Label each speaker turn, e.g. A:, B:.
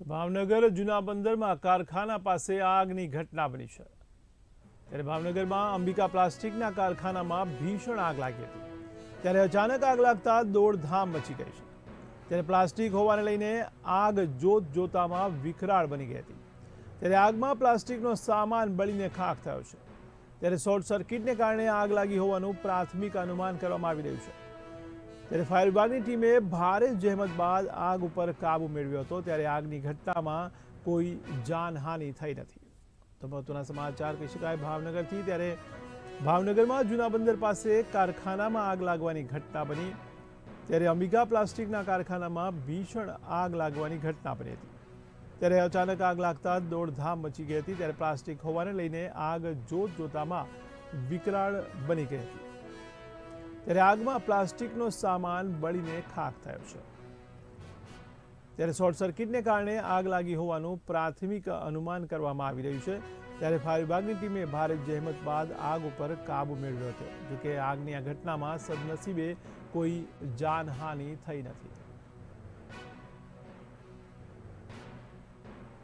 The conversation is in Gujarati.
A: ભાવનગર જૂના બંદરમાં કારખાના પાસે આગની ઘટના બની છે. ત્યારે ભાવનગરમાં અંબિકા પ્લાસ્ટિકના કારખાનામાં ભીષણ આગ લાગી હતી. ત્યારે અચાનક આગ લાગતા દોડધામ મચી ગઈ છે. ત્યારે પ્લાસ્ટિક હોવાને લઈને આગ જોત જોતામાં વિકરાળ બની ગઈ હતી. ત્યારે આગમાં પ્લાસ્ટિકનો સામાન બળીને ખાખ થયો છે. ત્યારે શોર્ટ સર્કિટને કારણે આગ લાગી હોવાનું પ્રાથમિક અનુમાન કરવામાં આવી રહ્યું છે. ત્યારે ફાયર વિભાગની ટીમે ભારે જહેમત બાદ આગ ઉપર કાબુ મેળવ્યો હતો. ત્યારે આગની ઘટનામાં કોઈ જાનહાનિ થઈ નથી. તો મહત્વના સમાચાર કહી શકાય ભાવનગરથી. ત્યારે ભાવનગરમાં જૂના બંદર પાસે કારખાનામાં આગ લાગવાની ઘટના બની. ત્યારે અંબિકા પ્લાસ્ટિકના કારખાનામાં ભીષણ આગ લાગવાની ઘટના બની હતી. ત્યારે અચાનક આગ લાગતા દોડધામ મચી ગઈ હતી. ત્યારે પ્લાસ્ટિક હોવાને લઈને આગ જોત જોતામાં વિકરાળ બની ગઈ હતી. ત્યારે આગમાં પ્લાસ્ટિકનો સામાન બળીને ખાખ થયો છે. ત્યારે શોર્ટ સર્કિટને કારણે આગ લાગી હોવાનું પ્રાથમિક અનુમાન કરવામાં આવી રહ્યું છે. ત્યારે ફાયર વિભાગની ટીમે ભારે જહેમત બાદ આગ ઉપર કાબુ મેળવ્યો હતો, જોકે આગની આ ઘટનામાં સદનસીબે કોઈ જાનહાનિ થઈ નથી.